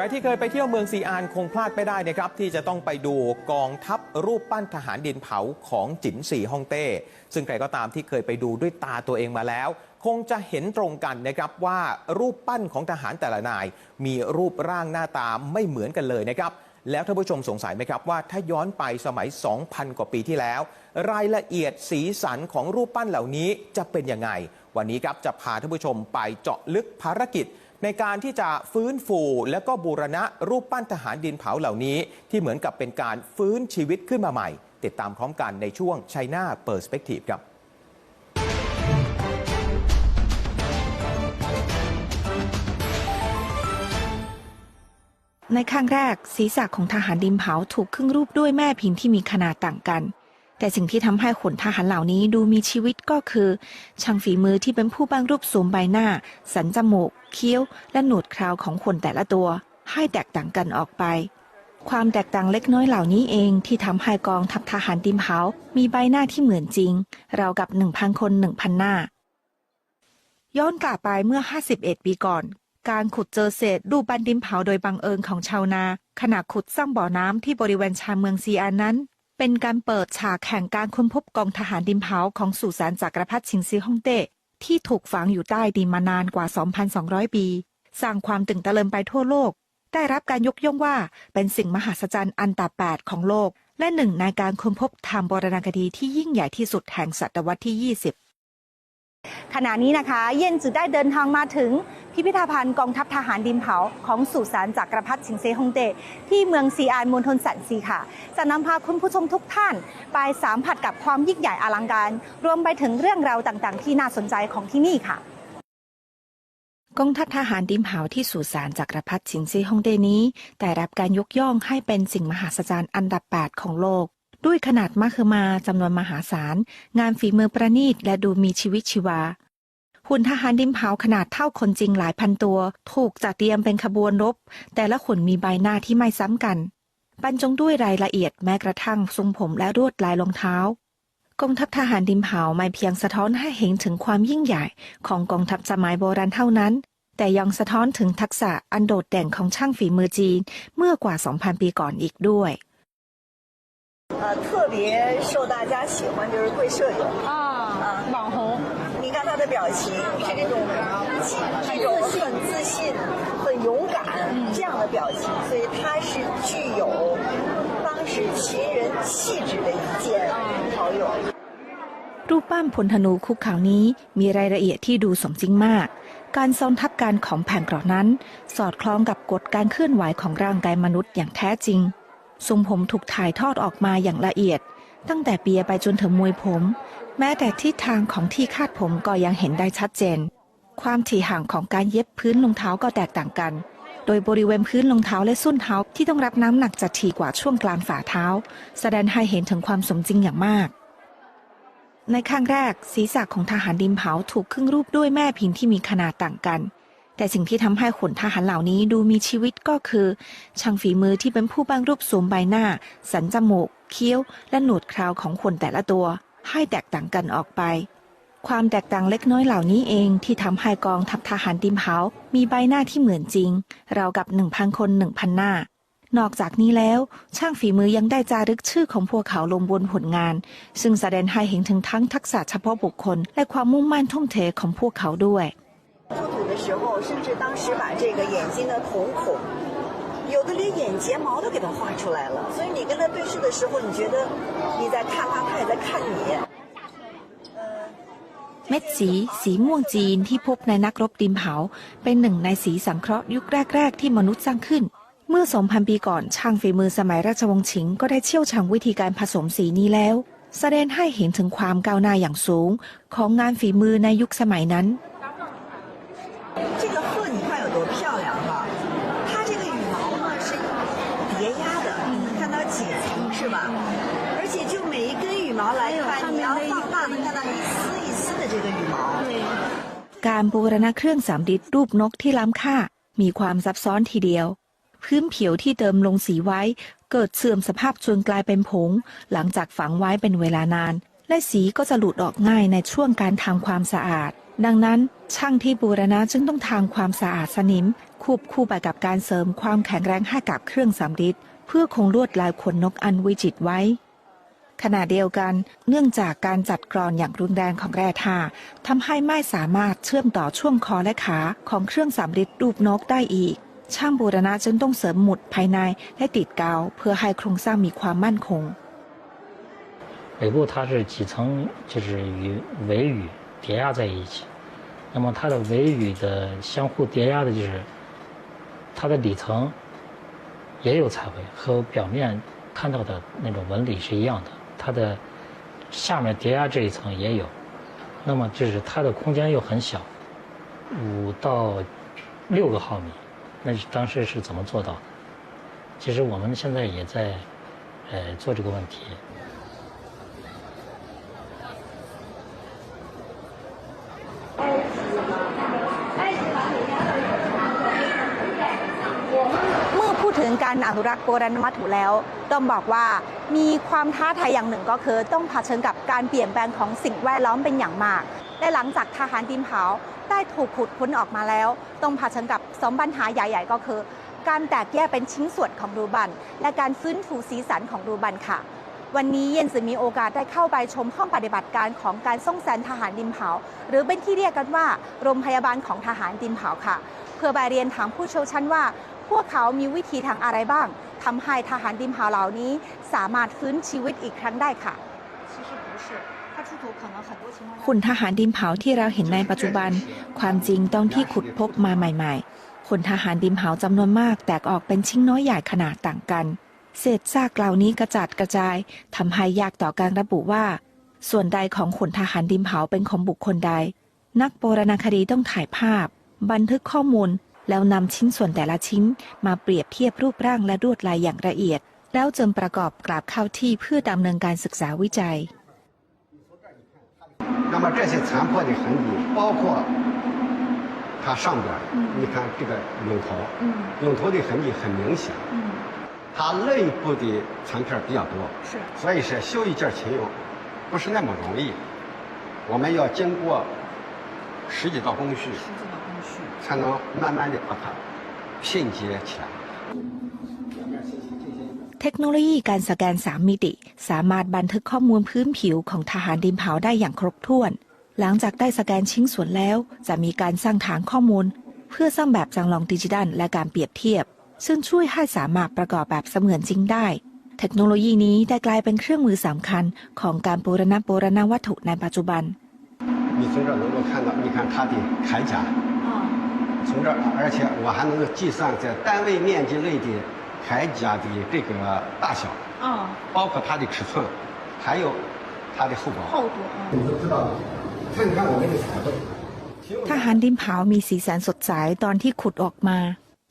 รที่เคยไปเที่ยวเมืองซีอานคงพลาดไม่ได้นะครับ ที่จะต้องไปดูกองทัพรูปปั้นทหารดินเผาของจินสีฮ่องเต้ ซึ่งใครก็ตามที่เคยไปดูด้วยตาตัวเองมาแล้ว คงจะเห็นตรงกันนะครับว่ารูปปั้นของทหารแต่ละนาย มีรูปร่างหน้าตาไม่เหมือนกันเลยนะครับแล้วท่านผู้ชมสงสัยไหมครับว่าถ้าย้อนไปสมัย 2,000 กว่าปีที่แล้ว รายละเอียดสีสันของรูปปั้นเหล่านี้จะเป็นยังไง วันนี้ครับจะพาท่านผู้ชมไปเจาะลึกภารกิจ ในการที่จะฟื้นฟูและก็บูรณะรูปปั้นทหารดินเผาเหล่านี้ ที่เหมือนกับเป็นการฟื้นชีวิตขึ้นมาใหม่ ติดตามพร้อมกันในช่วงไชน่าเปอร์สเปกทีฟครับในครั้งแรกศีรษะของทหารดินเผาถูกครึ่งรูปด้วยแม่พิมพ์ที่มีขนาดต่างกัน แต่สิ่งที่ทำให้ขนทหารเหล่านี้ดูมีชีวิตก็คือ ช่างฝีมือที่เป็นผู้บางรูปสวมใบหน้า สันจมูก เคี้ยว และหนวดคราวของคนแต่ละตัว ให้แตกต่างกันออกไป ความแตกต่างเล็กน้อยเหล่านี้เองที่ทำให้กองทัพทหารดินเผามีใบหน้าที่เหมือนจริง ราวกับ1,000คน1,000หน้า ย้อนกลับไปเมื่อ 51 ปีก่อนการขุดเจอเศษรูปปั้นดินเผาโดยบังเอิญของชาวนา ขณะขุดสร้างบ่อน้ำที่บริเวณชานเมืองซีอานนั้น เป็นการเปิดฉากแข่งการค้นพบกองทหารดินเผาของสุสานจักรพรรดิชิงซีฮ่องเต้ที่ถูกฝังอยู่ใต้ดินมานานกว่า 2,200 ปี สร้างความตื่นตะลึงไปทั่วโลก ได้รับการยกย่องว่าเป็นสิ่งมหัศจรรย์อันดับ8ของโลก และหนึ่งในการค้นพบทางโบราณคดีที่ยิ่งใหญ่ที่สุดแห่งศตวรรษที่ 20 ขณะนี้นะคะ เย็นจือได้เดินทางมาถึง พิพิธภัณฑ์กองทัพทหารดินเผาของสุสานจักรพรรดิชิงเซฮงเตที่เมืองซีอานมณฑลสันซีค่ะ จะนำพาคุณผู้ชมทุกท่าน ไปสัมผัสกับความยิ่งใหญ่อลังการ รวมไปถึงเรื่องราวต่างๆ ที่น่าสนใจของที่นี่ค่ะกองทัพทหารดินเผาที่สุสานจักรพรรดิชิงซีฮงเตนี้ได้รับการยกย่องให้เป็นสิ่งมหัศจรรย์อันดับ 8 ของโลก ด้วยขนาดมหึมาจำนวนมหาศาล งานฝีมือประณีตและดูมีชีวิตชีวา หุ่นทหารดินเผาขนาดเท่าคนจริงหลายพันตัว ถูกจัดเตรียมเป็นขบวนรบ แต่ละหุ่นมีใบหน้าที่ไม่ซ้ำกัน บรรจงด้วยรายละเอียดแม้กระทั่งทรงผมและรวดลายรองเท้า กองทัพทหารดินเผาไม่เพียงสะท้อนให้เห็นถึงความยิ่งใหญ่ของกองทัพสมัยโบราณเท่านั้น แต่ยังสะท้อนถึงทักษะอันโดดเด่นของช่างฝีมือจีนเมื่อกว่า 2,000 ปีก่อนอีกด้วย 呃，特别受大家喜欢就是会摄影。啊网红你看他 的表情是这种这种很自信、很勇敢这样的表情，所以他是具有当时秦人气质的一件好友。 รูปปั้นพลธนูคุกเขานี้มีรายละเอียดที่ดูสมจริงมาก การซ้อนทับกันของแผ่นเกราะนั้น สอดคล้องกับกฎการเคลื่อนไหวของร่างกายมนุษย์อย่างแท้จริง ทรงผมถูกถ่ายทอดออกมาอย่างละเอียด ตั้งแต่เปียไปจนถึงมวยผม แม้แต่ทิศทางของที่คาดผมก็ยังเห็นได้ชัดเจน ความถี่ห่างของการเย็บพื้นรองเท้าก็แตกต่างกัน โดยบริเวณพื้นรองเท้าและส้นเท้าที่ต้องรับน้ำหนักจะถี่กว่าช่วงกลางฝ่าเท้า แสดงให้เห็นถึงความสมจริงอย่างมาก ในครั้งแรกศีรษะของทหารดินเผาถูกครึ่งรูปด้วยแม่พิมพ์ที่มีขนาดต่างกัน แต่สิ่งที่ทำให้ขนทหารเหล่านี้ดูมีชีวิตก็คือ ช่างฝีมือที่เป็นผู้บ้างรูปสวมใบหน้า สันจมูก เคี้ยว และหนวดคราวของขนแต่ละตัว ให้แตกต่างกันออกไป ความแตกต่างเล็กน้อยเหล่านี้เองที่ทำให้กองทัพทหารดิมเผามีใบหน้าที่เหมือนจริงราวกับหนึ่งพันคนหนึ่งพันหน้านอกจากนี้แล้ว ช่างฝีมือยังได้จารึกชื่อของพวกเขาลงบนผลงาน ซึ่งแสดงให้เห็นถึงทั้งทักษะเฉพาะบุคคล และความมุ่งมั่นทุ่มเทของพวกเขาด้วย 时候，甚至当时把这个眼睛的瞳孔，有的连眼睫毛都给它画出来了。所以你跟他对视的时候，你觉得你在看他，他也在看你。 เม็ดสี สีม่วงจีนที่พบในนักรบดินเผา เป็นหนึ่งในสีสังเคราะห์ยุคแรก ๆ ที่มนุษย์สร้างขึ้น เมื่อ 2,000 ปีก่อน ช่างฝีมือสมัยราชวงศ์ชิง ก็ได้เชี่ยวชาญวิธีการผสมสีนี้แล้ว แสดงให้เห็นถึงความก้าวหน้าอย่างสูง ของงานฝีมือในยุคสมัยนั้น 这个鹤你看有多漂亮哈、它这个羽毛呢是叠压的，看到几层是吧？而且就每一根羽毛来看，你要放大能看到一丝一丝的这个羽毛。 การบูรณะเครื่องสามดิดรูปนกที่ล้ำค่า มีความซับซ้อนทีเดียว พื้นผิวที่เติมลงสีไว้ เกิดเสื่อมสภาพจนกลายเป็นผง หลังจากฝังไว้เป็นเวลานาน และสีก็จะหลุดออกง่ายในช่วงการทำความสะอาด ดังนั้น ช่างที่บูรณะจึงต้องทำความสะอาดสนิมควบคู่ไปกับการเสริมความแข็งแรงให้กับเครื่องสำริดเพื่อคงลวดลายขนนกอันวิจิตรไว้ ขณะเดียวกัน เนื่องจากการจัดกรอนอย่างรุนแรงของแร่ธาตุทำให้ไม่สามารถเชื่อมต่อช่วงคอและขาของเครื่องสำริดรูปนกได้อีก ช่างบูรณะจึงต้องเสริมหมุดภายในและติดกาว เพื่อให้โครงสร้างมีความมั่นคง 尾部它是几层，就是与尾羽 叠压在一起。那么它的尾羽的相互叠压的，就是它的里层也有彩绘，和表面看到的那种纹理是一样的。它的下面叠压这一层也有，那么就是它的空间又很小，五到六个毫米，那当时是怎么做到的？其实我们现在也在呃做这个问题。 การอนุรักษ์โบราณวัตถุแล้ว ต้องบอกว่ามีความท้าทายอย่างหนึ่งก็คือ ต้องเผชิญกับการเปลี่ยนแปลงของสิ่งแวดล้อมเป็นอย่างมาก และหลังจากทหารดินเผาได้ถูกขุดค้นออกมาแล้ว ต้องเผชิญกับสองปัญหาใหญ่ๆ ก็คือ การแตกแยกเป็นชิ้นส่วนของรูบัน และการฟื้นฟูสีสันของรูบันค่ะวันนี้เย็นจะมีโอกาสได้เข้าไปชมห้องปฏิบัติการของการส่งแสนทหารดินเผา หรือเป็นที่เรียกกันว่าโรงพยาบาลของทหารดินเผาค่ะ เพื่อไปเรียนถามผู้เชี่ยวชาญว่า พวกเขามีวิธีทางอะไรบ้างทำให้ทหารดิมหาเหล่านี้สามารถฟื้นชีวิตอีกครั้งได้ค่ะหุ่นทหารดิมเผาที่เราเห็นในปัจจุบัน ความจริงต้องที่ขุดพบมาใหม่ๆขุนทหารดิมเผาจำนวนมากแตกออกเป็นชิ้นน้อยใหญ่ขนาดต่างกัน เศษซากเหล่านี้กระจัดกระจายทำให้ยากต่อการระบุว่า ส่วนใดของขุนทหารดิมเผาเป็นของบุคคลใด นักโบราณคดีต้องถ่ายภาพ บันทึกข้อมูล แล้วนำชิ้นส่วนแต่ละชิ้น มาเปรียบเทียบรูปร่างและลวดลายอย่างละเอียด แล้วจึงประกอบกราบเข้าที่เพื่อดำเนินการศึกษาวิจัย 那么这些残破的痕迹，包括它上边儿，你看这个涌头，涌头的痕迹很明显。它内部的残片比较多，是所以是修一件秦俑不是那么容易，我们要经过 十几道工序，才能慢慢的把它拼接起来。 เทคโนโลยีการสแกน 3 มิติ สามารถบันทึกข้อมูลพื้นผิวของทหารดินเผาได้อย่างครบถ้วน หลังจากได้สแกนชิ้นส่วนแล้ว จะมีการสร้างฐานข้อมูล เพื่อสร้างแบบจำลองดิจิทัลและการเปรียบเทียบ ซึ่งช่วยให้สามารถประกอบแบบเสมือนจริงได้ เทคโนโลยีนี้ได้กลายเป็นเครื่องมือสำคัญ ของการบูรณะโบราณวัตถุในปัจจุบัน 你从这儿能够看到，你看它的铠甲，从这儿，而且我还能够计算在单位面积内的铠甲的这个大小，哦包括它的尺寸，还有它的厚薄。厚度你都知道了。看看我们的彩绘， ทหารดินเผามีสีสันสดใสตอนที่ขุดออกมา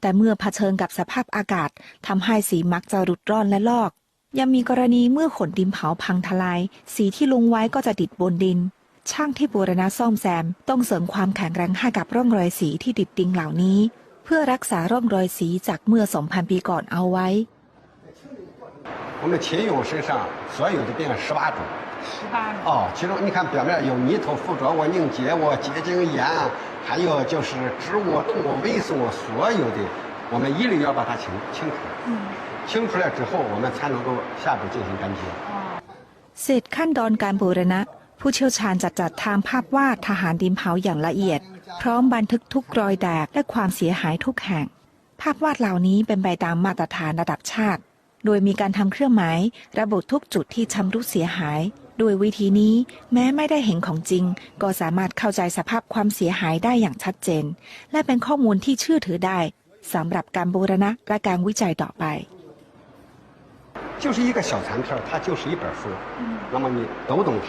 แต่เมื่อเผชิญกับสภาพอากาศทำให้สีมักจะรุดร่อนและลอก ยังมีกรณีเมื่อขนดินเผาพังทลาย สีที่ลงไว้ก็จะติดบนดิน ช่างที่บูรณะซ่อมแซม ต้องเสริมความแข็งแรงให้กับร่องรอยสีที่ติดดินเหล่านี้ เพื่อรักษาร่องรอยสีจากเมื่อ 2,000 ปีก่อนเอาไว้ 我们秦俑身上所有的病十八种。十八哦，其中你看表面有泥土附着物、凝结物、结晶岩，还有就是植物、动物微生物，所有的我们一律要把它清清除。嗯，清出来之后，我们才能够下步进行粘贴。 เสร็จขั้นตอนการบูรณะ ผู้เชี่ยวชาญจัดจัดทำภาพวาดทหารดินเผาอย่างละเอียด พร้อมบันทึกทุกรอยแตกและความเสียหายทุกแห่ง ภาพวาดเหล่านี้เป็นไปตามมาตรฐานระดับชาติ โดยมีการทำเครื่องหมาย ระบุทุกจุดที่ชำรุดเสียหาย โดยวิธีนี้แม้ไม่ได้เห็นของจริง ก็สามารถเข้าใจสภาพความเสียหายได้อย่างชัดเจน และเป็นข้อมูลที่เชื่อถือได้สำหรับการบูรณะและการวิจัยต่อไป 就是一个小残片儿，它就是一本书。那么你读懂它，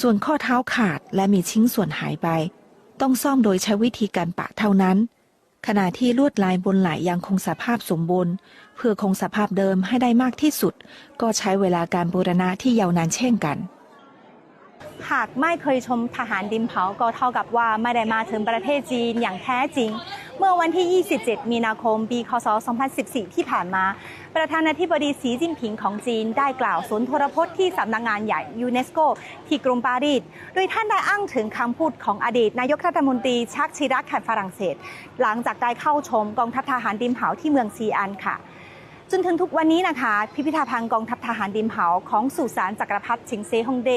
ส่วนข้อเท้าขาดและมีชิ้นส่วนหายไป ต้องซ่อมโดยใช้วิธีการปะเท่านั้น ขณะที่ลวดลายบนไหล่ยังคงสภาพสมบูรณ์ เพื่อคงสภาพเดิมให้ได้มากที่สุด ก็ใช้เวลาการบูรณะที่ยาวนานเช่นกัน หากไม่เคยชมทหารดินเผาก็เท่ากับว่าไม่ได้มาถึงประเทศจีนอย่างแท้จริง เมื่อวันที่ 27 มีนาคม ปี คศ 2014 ที่ผ่านมา ประธานาธิบดีสีจิ้นผิงของจีนได้กล่าวสุนทรพจน์ที่สำนักงานใหญ่ยูเนสโกที่กรุงปารีส โดยท่านได้อ้างถึงคำพูดของอดีต นายกรัฐมนตรีชักชิรักแห่งฝรั่งเศส หลังจากได้เข้าชมกองทัพทหารดินเผาที่เมืองซีอันค่ะ จนถึงทุกวันนี้นะคะ พิพิธภัณฑ์กองทัพทหารดินเผาของสุสานจักรพรรดิชิงเซฮงเด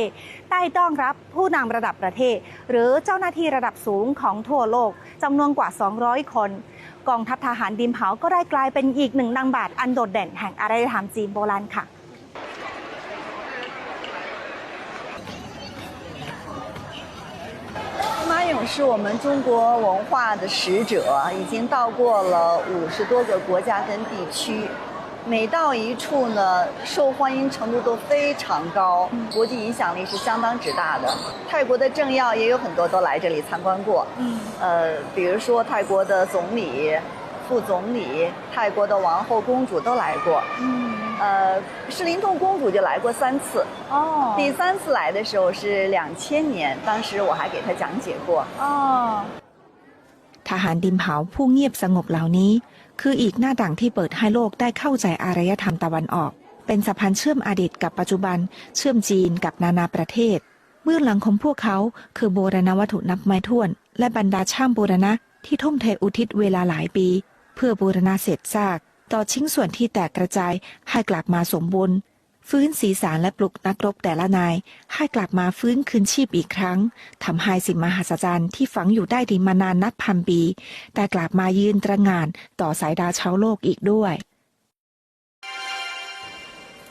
ได้ต้อนรับผู้นำระดับประเทศ หรือเจ้าหน้าที่ระดับสูงของทั่วโลกจำนวนกว่า 200 คน กองทัพทหารดินเผาก็ได้กลายเป็นอีกหนึ่งนางบาทอันโดดเด่นแห่งอารยธรรมจีนโบราณค่ะ 马俑是我们中国文化的使者，已经到过了五十多个国家跟地区。 每到一处呢，受欢迎程度都非常高，国际影响力是相当之大的。泰国的政要也有很多都来这里参观过，嗯。呃，比如说泰国的总理、副总理、泰国的王后、公主都来过。嗯。呃，士林洞公主就来过三次，哦。第三次来的时候是两千年，当时我还给她讲解过。อ๋อ ทหารดินเผาผู้เงียบสงบเหล่านี้ คืออีกหน้าต่างที่เปิดให้โลกได้เข้าใจอารยธรรมตะวันออก เป็นสะพานเชื่อมอดีตกับปัจจุบัน เชื่อมจีนกับนานาประเทศ เบื้องหลังของพวกเขาคือโบราณวัตถุนับไม้ถ้วน และบรรดาช่างโบูรณะที่ทุ่มเทอุทิศเวลาหลายปี เพื่อบูรณะเศษซาก ต่อชิ้นส่วนที่แตกกระจายให้กลับมาสมบูรณ์ ฟื้นสีสารและปลุกนักรบแต่ละนาย ให้กลับมาฟื้นคืนชีพอีกครั้งทำให้สิ่งมหัศจรรย์ที่ฝังอยู่ได้ดีมานานนับพันปี แต่กลับมายืนตระงานต่อสายดาวชาวโลกอีกด้วย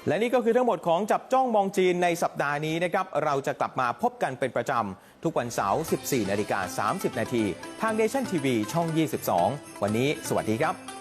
และนี่ก็คือทั้งหมดของจับจ้องมองจีนในสัปดาห์นี้นะครับ เราจะกลับมาพบกันเป็นประจำ ทุกวันเสาร์ 14 นาฬิกา 30 นาที ทาง Nation TV ช่อง 22 วันนี้ สวัสดีครับ